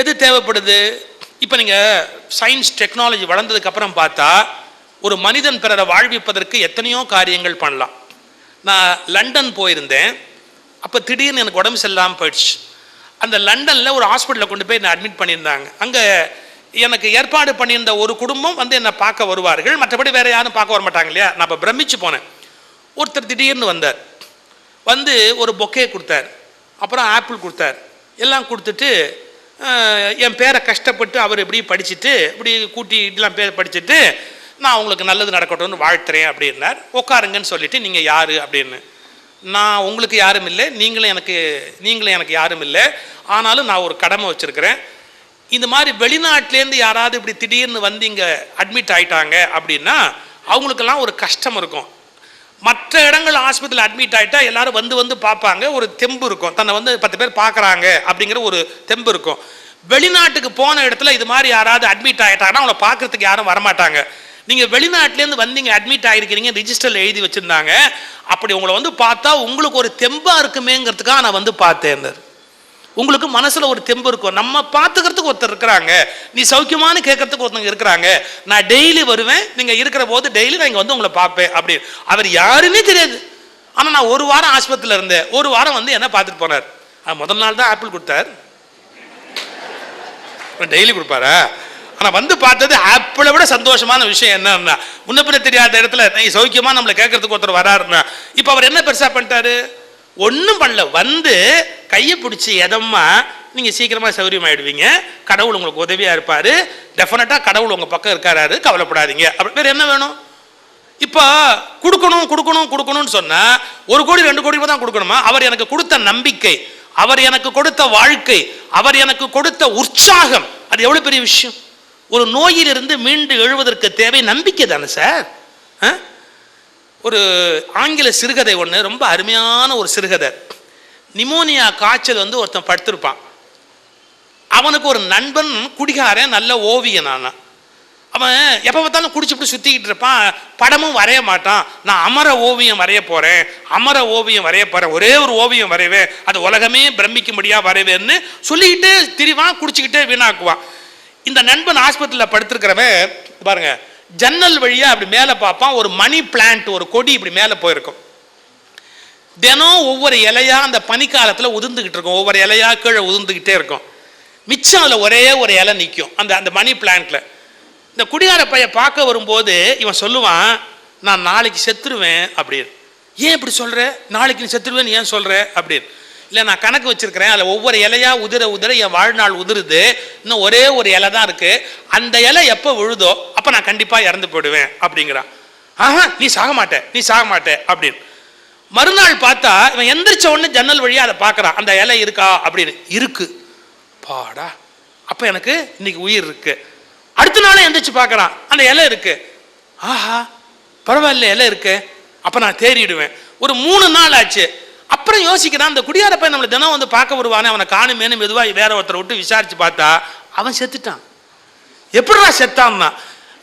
எது தேவைப்படுது? இப்போ நீங்கள் சயின்ஸ் டெக்னாலஜி வளர்ந்ததுக்கப்புறம் பார்த்தா ஒரு மனிதன் பிறரை வாழ்விப்பதற்கு எத்தனையோ காரியங்கள் பண்ணலாம். நான் லண்டன் போயிருந்தேன். அப்போ திடீர்னு எனக்கு உடம்பு சரியில்லாமல் போயிடுச்சு. அந்த லண்டனில் ஒரு ஹாஸ்பிட்டலில் கொண்டு போய் என்னை அட்மிட் பண்ணியிருந்தாங்க. அங்கே எனக்கு ஏற்பாடு பண்ணியிருந்த ஒரு குடும்பம் வந்து என்னை பார்க்க வருவார்கள். மற்றபடி வேறு யாரும் பார்க்க வர மாட்டாங்க இல்லையா? நான் இப்போ பிரமிச்சு போனேன். ஒருத்தர் திடீர்னு வந்தார். வந்து ஒரு பொக்கே கொடுத்தார். அப்புறம் ஆப்பிள் கொடுத்தார். எல்லாம் கொடுத்துட்டு என் பேரை கஷ்டப்பட்டு அவர் இப்படி படிச்சுட்டு இப்படி கூட்டிட்டுலாம் பேர் படிச்சுட்டு நான் உங்களுக்கு நல்லது நடக்கட்டும்னு வாழ்த்துறேன் அப்படின்னார் உட்காருங்கன்னு சொல்லிவிட்டு நீங்கள் யார்? அப்படின்னு. நான் உங்களுக்கு யாரும் இல்லை நீங்களும் எனக்கு நீங்களும் எனக்கு யாரும் இல்லை. ஆனாலும் நான் ஒரு கடமை வச்சுருக்கிறேன். இந்த மாதிரி வெளிநாட்டிலேருந்து யாராவது இப்படி திடீர்னு வந்து இங்கே அட்மிட் ஆகிட்டாங்க அப்படின்னா அவங்களுக்கெல்லாம் ஒரு கஷ்டம் இருக்கும். மற்ற இடங்கள் ஆஸ்பத்திரியில் அட்மிட் ஆகிட்டா எல்லாரும் வந்து வந்து பார்ப்பாங்க. ஒரு தெம்பு இருக்கும். தன்னை வந்து பத்து பேர் பார்க்குறாங்க அப்படிங்கிற ஒரு தெம்பு இருக்கும். வெளிநாட்டுக்கு போன இடத்துல இது மாதிரி யாராவது அட்மிட் ஆகிட்டாங்கன்னா அவங்கள பார்க்கறதுக்கு யாரும் வரமாட்டாங்க. நீங்கள் வெளிநாட்டிலேருந்து வந்தீங்க அட்மிட் ஆகிருக்கிறீங்க ரிஜிஸ்டரில் எழுதி வச்சுருந்தாங்க. அப்படி உங்களை வந்து பார்த்தா உங்களுக்கு ஒரு தெம்பாக இருக்குமேங்கிறதுக்காக நான் வந்து பார்த்தேன் உங்களுக்கு மனசுல ஒரு தெம்பு இருக்கும். நம்ம பார்த்துக்கிறதுக்கு ஒருத்தர் இருக்கிறாங்க. நீ சௌக்கியமானு கேட்கறதுக்கு ஒருத்தவங்க இருக்கிறாங்க. நான் டெய்லி வருவேன். நீங்க இருக்கிற போது டெய்லி நான் இங்க வந்து உங்களை பார்ப்பேன். அப்படி. அவர் யாருன்னே தெரியாது. ஆனா நான் ஒரு வாரம் ஆஸ்பத்திரியில் இருந்தேன். ஒரு வாரம் வந்து என்ன பார்த்துட்டு போனார். அது முதல் நாள் தான் ஆப்பிள் கொடுத்தார். டெய்லி கொடுப்பாரா? ஆனா வந்து பார்த்தது ஆப்பிளை விட சந்தோஷமான விஷயம் என்னன்னா முன்ன பின்ன தெரியாத இடத்துல நீ சௌக்கியமா நம்மளை கேட்கறதுக்கு ஒருத்தர் வராருன்னா. இப்போ அவர் என்ன பெருசா பண்ணிட்டாரு? ஒன்றும் பண்ணல. வந்து கையை பிடிச்சி எதம்மா நீங்கள் சீக்கிரமாக சௌரியமாயிடுவீங்க. கடவுள் உங்களுக்கு உதவியாக இருப்பார். டெஃபினட்டாக கடவுள் உங்கள் பக்கம் இருக்காரு கவலைப்படாதீங்க. அப்படி வேறு என்ன வேணும்? இப்போ கொடுக்கணும் கொடுக்கணும் கொடுக்கணும்னு சொன்னால் ஒரு கோடி ரெண்டு கோடி தான் கொடுக்கணுமா? அவர் எனக்கு கொடுத்த நம்பிக்கை அவர் எனக்கு கொடுத்த வாழ்க்கை அவர் எனக்கு கொடுத்த உற்சாகம் அது எவ்வளோ பெரிய விஷயம்? ஒரு நோயிலிருந்து மீண்டு எழுவதற்கு தேவை நம்பிக்கை தானே சார்? ஒரு ஆங்கில சிறுகதை ஒன்று ரொம்ப அருமையான ஒரு சிறுகதை. நிமோனியா காய்ச்சல் வந்து ஒருத்தன் படுத்திருப்பான். அவனுக்கு ஒரு நண்பன் குடிகாரன் நல்ல ஓவியன் நான் அவன் எப்போ பார்த்தாலும் குடிச்சுப்பிட்டு சுற்றிக்கிட்டு இருப்பான். படமும் வரைய மாட்டான். நான் அமர ஓவியம் வரைய போகிறேன் அமர ஓவியம் வரைய போகிறேன் ஒரே ஒரு ஓவியம் வரைவேன். அது உலகமே பிரமிக்கும்படியாக வரைவேன்னு சொல்லிக்கிட்டு திரிவான் குடிச்சுக்கிட்டே வீணாக்குவான். இந்த நண்பன் ஆஸ்பத்திரியில் படுத்திருக்கிறவன் பாருங்க ஜன்னல் வழியாக அப்படி மேலே பார்ப்பான். ஒரு மணி பிளான்ட் ஒரு கொடி இப்படி மேலே போயிருக்கும். தினம் ஒவ்வொரு இலையா அந்த பனிக்காலத்தில் உதிர்ந்துக்கிட்டு இருக்கும். ஒவ்வொரு இலையா கீழே உதிர்ந்துக்கிட்டே இருக்கும். மிச்சம் அதில் ஒரே ஒரு இலை நிற்கும் அந்த அந்த மணி பிளான்ட்ல. இந்த குடிகார பையன் பார்க்க வரும்போது இவன் சொல்லுவான் நான் நாளைக்கு செத்துருவேன் அப்படின்னு. ஏன் இப்படி சொல்ற? நாளைக்கு நீ செத்துருவேன்னு ஏன் சொல்ற? அப்படின்னு. இல்லை நான் கணக்கு வச்சிருக்கிறேன். அதில் ஒவ்வொரு இலையா உதிர உதிர என் வாழ்நாள் உதிருது. இன்னும் ஒரே ஒரு இலை தான் இருக்கு. அந்த இலை எப்போ விழுதோ அப்போ நான் கண்டிப்பாக இறந்து போயிடுவேன் அப்படிங்கிறான். ஆஹா நீ சாக மாட்டே நீ சாக மாட்டே அப்படின்னு. மறுநாள் பார்த்தா இவன் எந்திரிச்ச உடனே ஜன்னல் வழியாக அதை பார்க்குறான். அந்த இலை இருக்கா அப்படின்னு. இருக்கு. பாடா. அப்போ எனக்கு இன்னைக்கு உயிர் இருக்கு. அடுத்த நாளே எந்திரிச்சு பார்க்குறான். அந்த இலை இருக்கு. ஆஹா பரவாயில்ல இலை இருக்கு. அப்போ நான் தேறிடுவேன். ஒரு மூணு நாள் ஆச்சு. அப்புறம் யோசிக்கிறான் அந்த குடியார பையன் நம்மளை தினம் வந்து பார்க்க வருவானே அவனை காணுமேனு மெதுவாக வேற ஒருத்தரை விட்டு விசாரிச்சு பார்த்தா அவன் செத்துட்டான். எப்படிடா செத்தான்னா?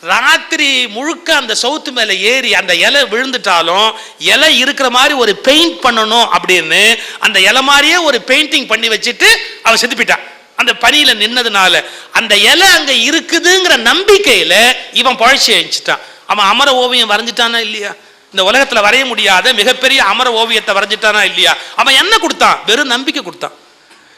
ராத்திரி முழுக்க அந்த சவுத்து மேலே ஏறி அந்த இலை விழுந்துட்டாலும் இலை இருக்கிற மாதிரி ஒரு பெயிண்ட் பண்ணணும் அப்படின்னு அந்த இலை மாதிரியே ஒரு பெயிண்டிங் பண்ணி வச்சுட்டு அவன் செத்து போயிட்டான் அந்த பனியில் நின்னதுனால அந்த இலை அங்கே இருக்குதுங்கிற நம்பிக்கையில் இவன் பழச்சி அழிச்சிட்டான் அவன் அமர ஓவியம் வரைஞ்சிட்டானா இல்லையா? இந்த உலகத்தில் வரைய முடியாத மிகப்பெரிய அமர ஓவியத்தை வரைஞ்சிட்டானா இல்லையா? அவன் என்ன கொடுத்தான்? வெறும் நம்பிக்கை கொடுத்தான்.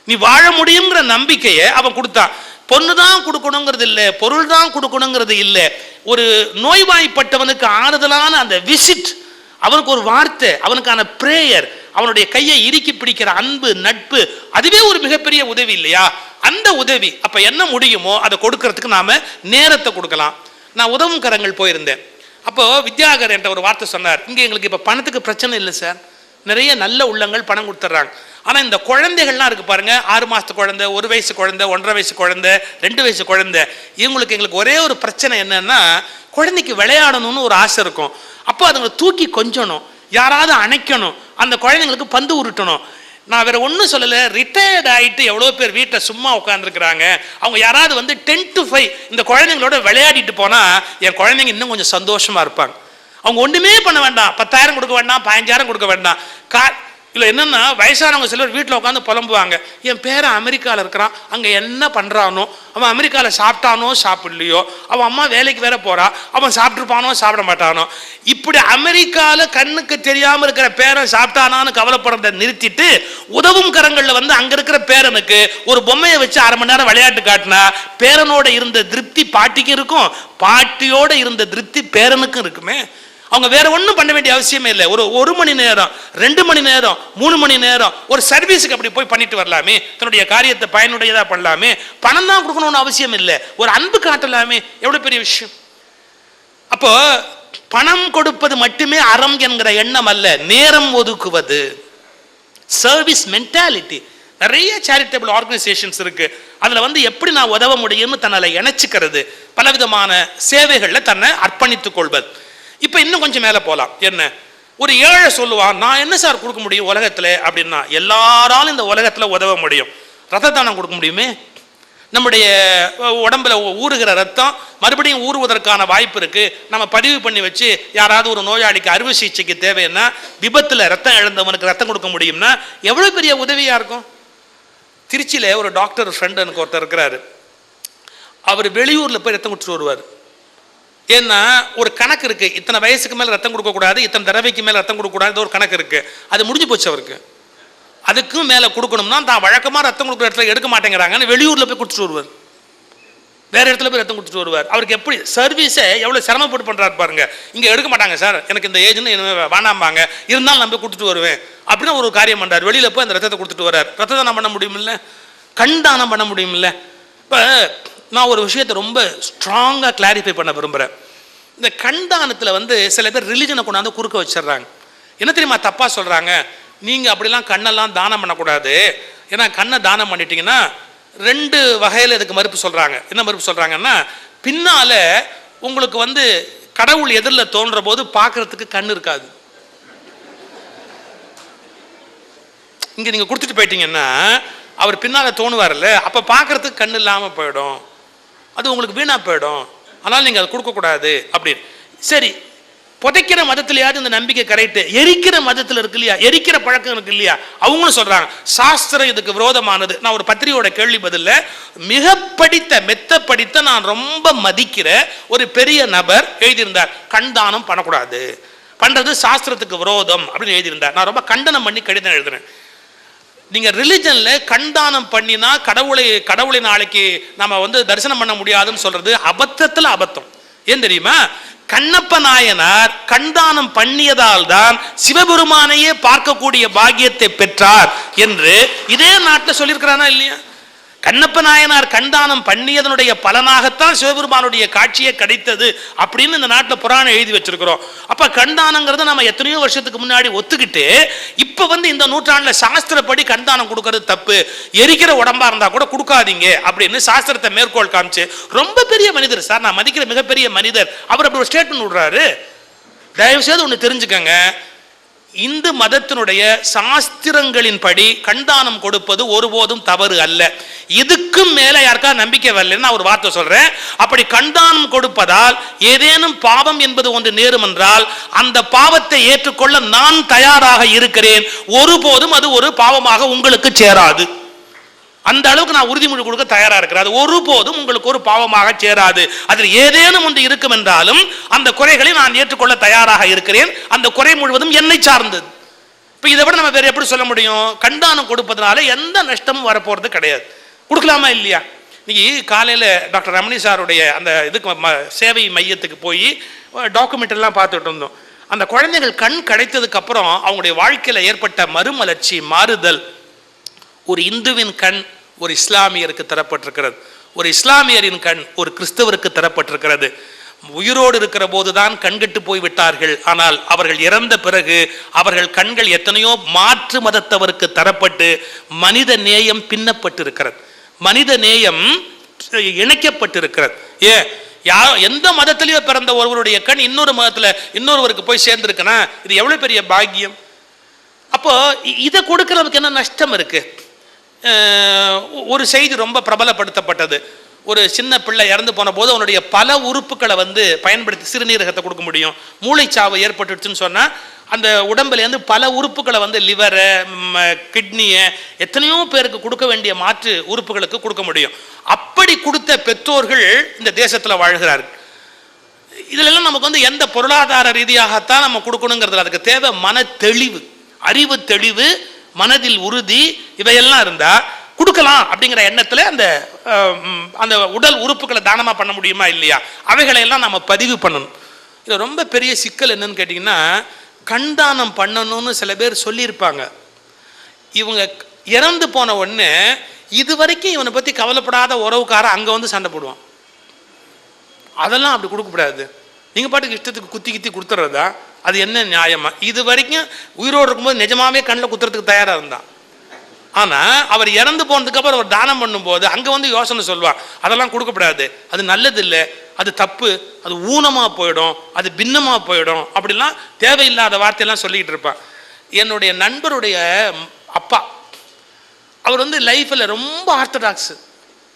நீ வாழ முடியுங்கிற நம்பிக்கையை அவன் கொடுத்தான். பொண்ணு தான் கொடுக்கணுங்கிறது இல்லை பொருள் தான் கொடுக்கணுங்கிறது இல்லை. ஒரு நோய்வாய்ப்பட்டவனுக்கு ஆறுதலான அந்த விசிட் அவனுக்கு ஒரு வார்த்தை அவனுக்கான பிரேயர் அவனுடைய கையை இறுக்கி பிடிக்கிற அன்பு நட்பு அதுவே ஒரு மிகப்பெரிய உதவி இல்லையா? அந்த உதவி அப்ப என்ன முடியுமோ அதை கொடுக்கறதுக்கு நாம நேரத்தை கொடுக்கலாம். நான் உதவும் கரங்கள் போயிருந்தேன். அப்போ வித்யாகர் என்ற ஒரு வார்த்தை சொன்னார். இங்க எங்களுக்கு இப்ப பணத்துக்கு பிரச்சனை இல்லை சார். நிறைய நல்ல உள்ளங்கள் பணம் கொடுத்துட்றாங்க ஆனால் இந்த குழந்தைகள்லாம் இருக்குது பாருங்கள் ஆறு மாதத்து குழந்தை ஒரு வயசு குழந்தை ஒன்றரை வயசு குழந்தை ரெண்டு வயசு குழந்தை. இவங்களுக்கு எங்களுக்கு ஒரே ஒரு பிரச்சனை என்னென்னா குழந்தைக்கு விளையாடணும்னு ஒரு ஆசை இருக்கும். அப்போ அதுங்களை தூக்கி கொஞ்சணும். யாராவது அணைக்கணும். அந்த குழந்தைங்களுக்கு பந்து உருட்டணும். நான் வேற ஒன்றும் சொல்லலை. ரிட்டையர்ட் ஆகிட்டு எவ்வளோ பேர் வீட்டில் சும்மா உட்காந்துருக்குறாங்க அவங்க யாராவது வந்து டென் டு ஃபைவ் இந்த குழந்தைங்களோட விளையாடிட்டு போனால் என் குழந்தைங்க இன்னும் கொஞ்சம் சந்தோஷமாக இருப்பாங்க. அவங்க ஒன்றுமே பண்ண வேண்டாம். பத்தாயிரம் கொடுக்க வேண்டாம் பதினஞ்சாயிரம் கொடுக்க வேண்டாம். கா இல்லை என்னென்னா வயசானவங்க சிலர் வீட்டில் உட்காந்து புலம்புவாங்க. என் பேரன் அமெரிக்காவில் இருக்கிறான் அங்கே என்ன பண்ணுறானோ அவன் அமெரிக்காவில் சாப்பிட்டானோ சாப்பிடலையோ அவன் அம்மா வேலைக்கு வேற போகிறா அவன் சாப்பிட்ருப்பானோ சாப்பிட மாட்டானோ. இப்படி அமெரிக்காவில் கண்ணுக்கு தெரியாமல் இருக்கிற பேரன் சாப்பிட்டானான்னு கவலைப்படுறதை நிறுத்திட்டு உதவும் கரங்களில் வந்து அங்கே இருக்கிற பேரனுக்கு ஒரு பொம்மையை வச்சு அரை மணி நேரம் விளையாட்டு காட்டினா பேரனோட இருந்த திருப்தி பாட்டிக்கும் இருக்கும் பாட்டியோட இருந்த திருப்தி பேரனுக்கும் இருக்குமே. அவங்க வேற ஒன்றும் பண்ண வேண்டிய அவசியமே இல்லை. ஒரு ஒரு மணி நேரம் ரெண்டு மணி நேரம் மூணு மணி நேரம் ஒரு சர்வீஸுக்கு அப்படி போய் பண்ணிட்டு வரலாமே. தன்னுடைய காரியத்தை பயனுடையதாக பண்ணலாமே. பணம் தான் கொடுக்கணும்னு அவசியம் இல்லை. ஒரு அன்பு காட்டலாமே. எவ்வளோ பெரிய விஷயம். அப்போ பணம் கொடுப்பது மட்டுமே அறம் என்கிற எண்ணம் அல்ல. நேரம் ஒதுக்குவது. சர்வீஸ் மென்டாலிட்டி நிறைய சேரிட்டபிள் ஆர்கனைசேஷன்ஸ் இருக்கு. அதுல வந்து எப்படி நான் உதவ முடியும்னு தன்னை இணைச்சிக்கிறது. பலவிதமான சேவைகளில் தன்னை அர்ப்பணித்துக் கொள்வது. இப்போ இன்னும் கொஞ்சம் மேலே போகலாம் என்ன? ஒரு ஏழை சொல்லுவான் நான் என்ன சார் கொடுக்க முடியும் உலகத்தில்? அப்படின்னா எல்லாராலும் இந்த உலகத்தில் உதவ முடியும். ரத்த தானம் கொடுக்க முடியுமே? நம்முடைய உடம்புல ஊறுகிற ரத்தம் மறுபடியும் ஊறுவதற்கான வாய்ப்பு இருக்குது நம்ம பதிவு பண்ணி வச்சு யாராவது ஒரு நோயாளிக்கு அறுவை சிகிச்சைக்கு தேவைன்னா விபத்தில் ரத்தம் இழந்தவனுக்கு ரத்தம் கொடுக்க முடியும்னா எவ்வளோ பெரிய உதவியாக இருக்கும்? திருச்சியில் ஒரு டாக்டர் ஃப்ரெண்டு எனக்கு ஒருத்தர் இருக்கிறாரு. அவர் வெளியூரில் போய் ரத்தம் கொடுத்துட்டு வருவார். ஏன்னா ஒரு கணக்கு இருக்கு. இத்தனை வயசுக்கு மேல ரத்தம் கொடுக்கக்கூடாது இத்தனை தடவைக்கு மேல ரத்தம் கொடுக்கக்கூடாது ஒரு கணக்கு இருக்கு. அது முடிஞ்சு போச்சு அவருக்கு. அதுக்கும் மேல கொடுக்கணும்னா தான் வழக்கமா ரத்தம் கொடுக்குற இடத்துல எடுக்க மாட்டேங்கிறாங்கன்னு வெளியூர்ல போய் கொடுத்துட்டு வருவார். வேற இடத்துல போய் ரத்தம் கொடுத்துட்டு வருவார். அவருக்கு எப்படி சர்வீஸை எவ்வளவு சிரமப்பட்டு பண்றாரு பாருங்க. இங்க எடுக்க மாட்டாங்க சார். எனக்கு இந்த ஏஜ்னு வேணாம்பாங்க. இருந்தாலும் நம்ம கொடுத்துட்டு வருவேன். அப்படின்னு ஒரு காரியம் பண்றாரு. வெளியில போய் அந்த ரத்தத்தை கொடுத்துட்டு வர்றார். ரத்த தானம் பண்ண முடியுமில்ல? கண் தானம் பண்ண முடியுமில்ல? இப்போ நான் ஒரு விஷயத்தை ரொம்ப ஸ்ட்ராங்காக கிளாரிஃபை பண்ண விரும்புகிறேன் இந்த கண்தானத்தில் வந்து சில பேர் ரிலிஜனை கொண்டாந்து குறுக்க வச்சிடுறாங்க என்ன தெரியுமா தப்பாக சொல்கிறாங்க நீங்கள் அப்படிலாம் கண்ணெல்லாம் தானம் பண்ணக்கூடாது. ஏன்னா கண்ணை தானம் பண்ணிட்டீங்கன்னா ரெண்டு வகையில் இதுக்கு மறுப்பு சொல்கிறாங்க என்ன மறுப்பு சொல்கிறாங்கன்னா பின்னால் உங்களுக்கு வந்து கடவுள் எதிரில் தோன்ற போது பார்க்கறதுக்கு கண் இருக்காது. இங்கே நீங்கள் கொடுத்துட்டு போயிட்டீங்கன்னா அவர் பின்னால் தோணுவார்ல அப்போ பார்க்கறதுக்கு கண் இல்லாமல் போயிடும். அது உங்களுக்கு வீணாக போயிடும். அதனால் நீங்கள் அதை கொடுக்கக்கூடாது அப்படின்னு. சரி புதைக்கிற மதத்திலேயாவது இந்த நம்பிக்கை கரைட்டு எரிக்கிற மதத்தில் இருக்கு இல்லையா? எரிக்கிற பழக்கம் இருக்கு இல்லையா? அவங்களும் சொல்கிறாங்க சாஸ்திரம் இதுக்கு விரோதமானது. நான் ஒரு பத்திரிகையோட கேள்வி பதிலில் மிக படித்த மெத்த படித்த நான் ரொம்ப மதிக்கிற ஒரு பெரிய நபர் எழுதியிருந்தார் கண்தானம் பண்ணக்கூடாது. பண்ணுறது சாஸ்திரத்துக்கு விரோதம் அப்படின்னு எழுதியிருந்தார். நான் ரொம்ப கண்டனம் பண்ணி கடிதம் எழுதுறேன். நீங்க ரிலிஜன்ல கண்தானம் பண்ணினா கடவுளை கடவுளை நாளைக்கு நம்ம வந்து தரிசனம் பண்ண முடியாதுன்னு சொல்றது அபத்தத்துல அபத்தம். ஏன் தெரியுமா? கண்ணப்ப நாயனார் கண்தானம் பண்ணியதால் தான் சிவபெருமானையே பார்க்கக்கூடிய பாக்கியத்தை பெற்றார் என்று இதே நாட்டில் சொல்லியிருக்கிறானா இல்லையா? கண்ணப்ப நாயனார் கண்தானம் பண்ணியதனுடைய பலனாகத்தான் சிவபெருமானுடைய காட்சியை கிடைத்தது அப்படின்னு இந்த நாட்டில் புராணம் எழுதி வச்சிருக்கிறோம். அப்ப கண்தானங்கிறத நம்ம எத்தனையோ வருஷத்துக்கு முன்னாடி ஒத்துக்கிட்டு இப்ப வந்து இந்த நூற்றாண்டுல சாஸ்திரப்படி கண்தானம் கொடுக்கறது தப்பு. எரிக்கிற உடம்பா இருந்தா கூட கொடுக்காதீங்க அப்படின்னு சாஸ்திரத்தை மேற்கோள் காமிச்சு ரொம்ப பெரிய மனிதர் சார் நான் மதிக்கிற மிகப்பெரிய மனிதர். அவர் அப்படி ஒரு ஸ்டேட்மெண்ட் விடுறாரு. தயவு செய்து ஒன்று தெரிஞ்சுக்கங்க. இந்து மதத்தினுடைய சாஸ்திரங்களின்படி கண்தானம் கொடுப்பது ஒருபோதும் தவறு அல்ல. இதுக்கும் மேல யாருக்கா நம்பிக்கை வரலன்னு நான் ஒரு வார்த்தை சொல்றேன். அப்படி கண்தானம் கொடுப்பதால் ஏதேனும் பாவம் என்பது ஒன்று நேரும் என்றால் அந்த பாவத்தை ஏற்றுக்கொள்ள நான் தயாராக இருக்கிறேன். ஒருபோதும் அது ஒரு பாவமாக உங்களுக்கு சேராது. அந்த அளவுக்கு நான் உறுதிமொழி கொடுக்க தயாரா இருக்கிறேன். அது ஒருபோதும் உங்களுக்கு ஒரு பாவமாக சேராது. அதில் ஏதேனும் ஒன்று இருக்கும் என்றாலும் அந்த குறைகளை நான் ஏற்றுக்கொள்ள தயாராக இருக்கிறேன். அந்த குறை முழுவதும் என்னை சார்ந்தது. இப்போ இதை விட நம்ம வேறு எப்படி சொல்ல முடியும்? கண்டானம் கொடுப்பதனால எந்த நஷ்டமும் வரப்போறது கிடையாது. கொடுக்கலாமா இல்லையா? இன்னைக்கு காலையில் டாக்டர் ரமணி சாருடைய அந்த இதுக்கு ம- சேவை மையத்துக்கு போய் டாக்குமெண்ட் எல்லாம் பார்த்துட்டு இருந்தோம். அந்த குழந்தைகள் கண் கிடைத்ததுக்கப்புறம் அவங்களுடைய வாழ்க்கையில் ஏற்பட்ட மறுமலர்ச்சி மாறுதல் ஒரு இந்துவின் கண் ஒரு இஸ்லாமியருக்கு தரப்பட்டிருக்கிறது. ஒரு இஸ்லாமியரின் கண் ஒரு கிறிஸ்தவருக்கு தரப்பட்டிருக்கிறது. உயிரோடு இருக்கிற போதுதான் கண்கட்டு போய் விட்டார்கள் ஆனால் அவர்கள் இறந்த பிறகு அவர்கள் கண்கள் எத்தனையோ மாற்று மதத்தவருக்கு தரப்பட்டு மனித நேயம் பின்னப்பட்டிருக்கிறது. மனித நேயம் இணைக்கப்பட்டிருக்கிறது. ஏ யா எந்த மதத்திலேயோ பிறந்த ஒருவருடைய கண் இன்னொரு மதத்தில் இன்னொருவருக்கு போய் சேர்ந்திருக்குன்னா இது எவ்வளோ பெரிய பாக்கியம்? அப்போ இதை கொடுக்கறதுக்கு என்ன நஷ்டம் இருக்குது ஒரு செய்தி ரொம்ப பிரபலப்படுத்தப்பட்டது. ஒரு சின்ன பிள்ளை இறந்து போன போது அவனுடைய பல உறுப்புகளை வந்து பயன்படுத்தி சிறுநீரகத்தை கொடுக்க முடியும். மூளைச்சாவு ஏற்பட்டுடுச்சுன்னு சொன்னால் அந்த உடம்புலேருந்து பல உறுப்புகளை வந்து லிவரை கிட்னியை எத்தனையோ பேருக்கு கொடுக்க வேண்டிய மாற்று உறுப்புகளுக்கு கொடுக்க முடியும். அப்படி கொடுத்த பெற்றோர்கள் இந்த தேசத்தில் வாழ்கிறார்கள். இதிலெல்லாம் நமக்கு வந்து எந்த பொருளாதார ரீதியாகத்தான் நம்ம கொடுக்கணுங்கிறது அதுக்கு தேவை மன தெளிவு அறிவு தெளிவு மனதில் உறுதி இவையெல்லாம் இருந்தா கொடுக்கலாம் அப்படிங்கிற எண்ணத்துல அந்த அந்த உடல் உறுப்புகளை தானமா பண்ண முடியுமா இல்லையா? அவைகளை எல்லாம் நம்ம பதிவு பண்ணணும். இது ரொம்ப பெரிய சிக்கல் என்னன்னு கேட்டிங்கன்னா கண்தானம் பண்ணணும்னு சில பேர் சொல்லியிருப்பாங்க. இவங்க இறந்து போன உடனே இது வரைக்கும் இவனை பற்றி கவலைப்படாத உறவுக்காரன் அங்கே வந்து சண்டை போடுவான். அதெல்லாம் அப்படி கொடுக்கக்கூடாது. நீங்கள் பாட்டுக்கு இஷ்டத்துக்கு குத்தி குத்தி கொடுத்துட்றதா அது என்ன நியாயமா? இது வரைக்கும் உயிரோடு இருக்கும்போது நிஜமாவே கண்ணில் குத்துறதுக்கு தயாராக இருந்தான் ஆனால் அவர் இறந்து போனதுக்கப்புறம் அவர் தானம் பண்ணும்போது அங்கே வந்து யோசனை சொல்லுவான் அதெல்லாம் கொடுக்கப்படாது. அது நல்லது இல்லை அது தப்பு. அது ஊனமாக போயிடும். அது பின்னமாக போயிடும். அப்படிலாம் தேவையில்லாத வார்த்தையெல்லாம் சொல்லிக்கிட்டு இருப்பான் என்னுடைய நண்பருடைய அப்பா அவர் வந்து லைஃப்பில் ரொம்ப ஆர்த்தடாக்ஸு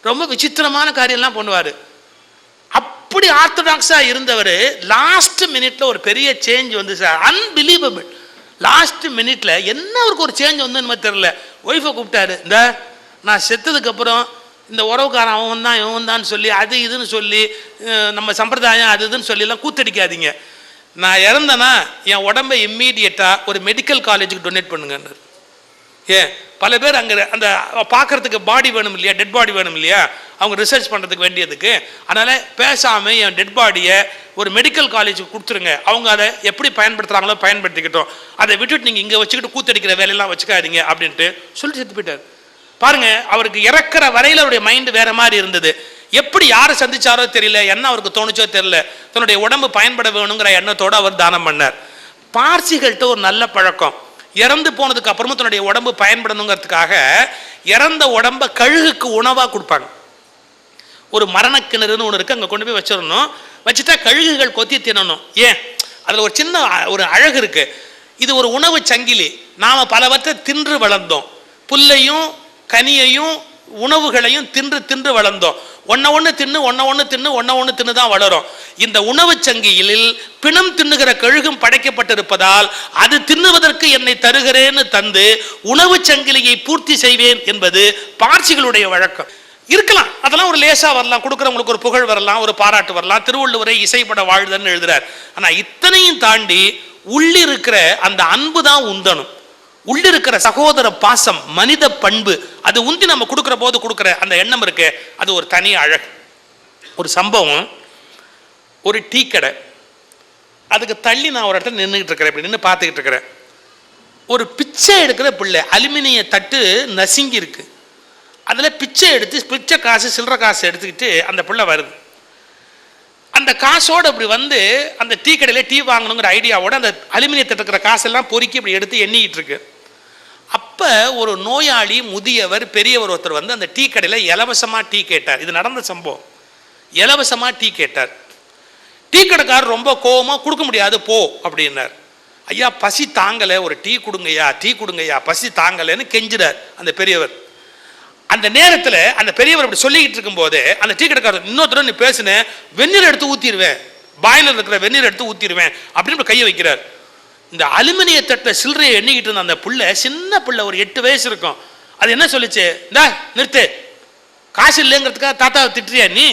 ரொம்ப விசித்திரமான காரியம்லாம் பண்ணுவார். அப்படி ஆர்த்தடாக்ஸாக இருந்தவர் லாஸ்ட் மினிட்ல ஒரு பெரிய சேஞ்ச் வந்து சார் அன்பிலீவபிள் லாஸ்ட் மினிட்ல என்ன அவருக்கு ஒரு சேஞ்ச் வந்து தெரியல. ஒய்ஃபை கூப்பிட்டாரு இந்த நான் செத்ததுக்கு அப்புறம் இந்த உறவுக்காரன் அவன் தான் இவன் தான் சொல்லி அது இதுன்னு சொல்லி நம்ம சம்பிரதாயம் அது இதுன்னு சொல்லிலாம் கூத்தடிக்காதீங்க. நான் இறந்தேன்னா என் உடம்பை இம்மீடியட்டாக ஒரு மெடிக்கல் காலேஜுக்கு டொனேட் பண்ணுங்கன்றார். ஏன் பல பேர் அங்கே அந்த பார்க்கறதுக்கு பாடி வேணும் இல்லையா டெட் பாடி வேணும் இல்லையா அவங்க ரிசர்ச் பண்ணுறதுக்கு வேண்டியதுக்கு. அதனால் பேசாமல் என் டெட் பாடியை ஒரு மெடிக்கல் காலேஜுக்கு கொடுத்துருங்க. அவங்க அதை எப்படி பயன்படுத்துகிறாங்களோ பயன்படுத்திக்கிட்டோம். அதை விட்டுட்டு நீங்கள் இங்கே வச்சுக்கிட்டு கூத்தடிக்கிற வேலையெல்லாம் வச்சுக்காதீங்க அப்படின்ட்டு சொல்லி செத்து போயிட்டார். பாருங்கள் அவருக்கு இறக்குற வரையில் அவருடைய மைண்டு வேறு மாதிரி இருந்தது. எப்படி யாரை சந்திச்சாரோ தெரியல என்ன அவருக்கு தோணுச்சோ தெரியல தன்னுடைய உடம்பு பயன்பட வேணுங்கிற எண்ணத்தோடு அவர் தானம் பண்ணார். பார்சிகள்கிட்ட ஒரு நல்ல பழக்கம். இறந்து போனதுக்கு அப்புறமும் தன்னுடைய உடம்பு பயன்படணுங்கிறதுக்காக இறந்த உடம்ப கழுகுக்கு உணவாக கொடுப்பாங்க. ஒரு மரணக்கிணறுன்னு ஒன்று இருக்குது அங்கே கொண்டு போய் வச்சிடணும். வச்சுட்டா கழுகுகள் கொத்தி தின்னணும். ஏன்? அதில் ஒரு சின்ன அ- ஒரு அழகு இருக்குது இது ஒரு உணவு சங்கிலி. நாம் பலவற்றை தின்று வளர்ந்தோம். புல்லையும் கனியையும் உணவுகளையும் தின்று தின்று வளர்ந்தோம். ஒன்ன ஒன்று தின்னு ஒன்ன ஒன்று தின்னு ஒன்ன ஒன்று தின்னு தான் வளரும். இந்த உணவுச் சங்கிலில் பிணம் தின்னுகிற கழுகும் படைக்கப்பட்டிருப்பதால் அது தின்னுவதற்கு என்னை தருகிறேன்னு தந்து உணவுச் சங்கிலியை பூர்த்தி செய்வேன் என்பது பார்சிகளுடைய வழக்கம். இருக்கலாம். அதெல்லாம் ஒரு லேசா வரலாம். கொடுக்குறவங்களுக்கு ஒரு புகழ் வரலாம் ஒரு பாராட்டு வரலாம். திருவள்ளுவரை இசைப்பட வாழ்தன்னு எழுதுறார். ஆனா இத்தனையும் தாண்டி உள்ளிருக்கிற அந்த அன்பு தான் உள்ளிருக்கிற சகோதர பாசம் மனித பண்பு அது உந்தி நம்ம கொடுக்குற போது கொடுக்குற அந்த எண்ணம் இருக்கு அது ஒரு தனி அழகு. ஒரு சம்பவம் ஒரு டீ கடை. அதுக்கு தள்ளி நான் ஒரு இடத்துல நின்றுக்கிட்டு இருக்கிறேன் இப்படி நின்று பார்த்துக்கிட்டு இருக்கிறேன். ஒரு பிச்சை எடுக்கிற பிள்ளை அலுமினிய தட்டு நசுங்கி இருக்கு அதில் பிச்சை எடுத்து பிச்சை காசு சில்லற காசு எடுத்துக்கிட்டு அந்த பிள்ளை வருது. அந்த காசோடு அப்படி வந்து அந்த டீ கடையில் டீ வாங்கணுங்கிற ஐடியாவோட அந்த அலுமினியத்தில் இருக்கிற காசெல்லாம் பொறுக்கி இப்படி எடுத்து எண்ணிக்கிட்டு இருக்கு. அப்போ ஒரு நோயாளி முதியவர் பெரியவர் ஒருத்தர் வந்து அந்த டீ கடையில் இலவசமாக டீ கேட்டார். இது நடந்த சம்பவம். இலவசமாக டீ கேட்டார். டீ கடைக்காரர் ரொம்ப கோவமாக கொடுக்க முடியாது போ அப்படின்னார். ஐயா பசி தாங்கலை ஒரு டீ கொடுங்கய்யா டீ கொடுங்கய்யா பசி தாங்கலைன்னு கெஞ்சிடார் அந்த பெரியவர். அந்த நேரத்தில் அந்த பெரியவர் அப்படி சொல்லிக்கிட்டு இருக்கும்போது அந்த டீ கடைக்காரர் இன்னொருத்தர் நீ பேசுனேன் வெந்நீர் எடுத்து ஊற்றிடுவேன் பாயிலர் இருக்கிற வெந்நீர் எடுத்து ஊற்றிடுவேன் அப்படின்னு கையை வைக்கிறார். இந்த அலுமினிய தட்டில் சில்லறையை எண்ணிக்கிட்டு இருந்த அந்த புள்ள சின்ன புள்ள ஒரு எட்டு வயசு இருக்கும். அது என்ன சொல்லுச்சு? இந்தா நிறுத்து. காசு இல்லைங்கிறதுக்காக தாத்தாவை திட்டுறியா நீ?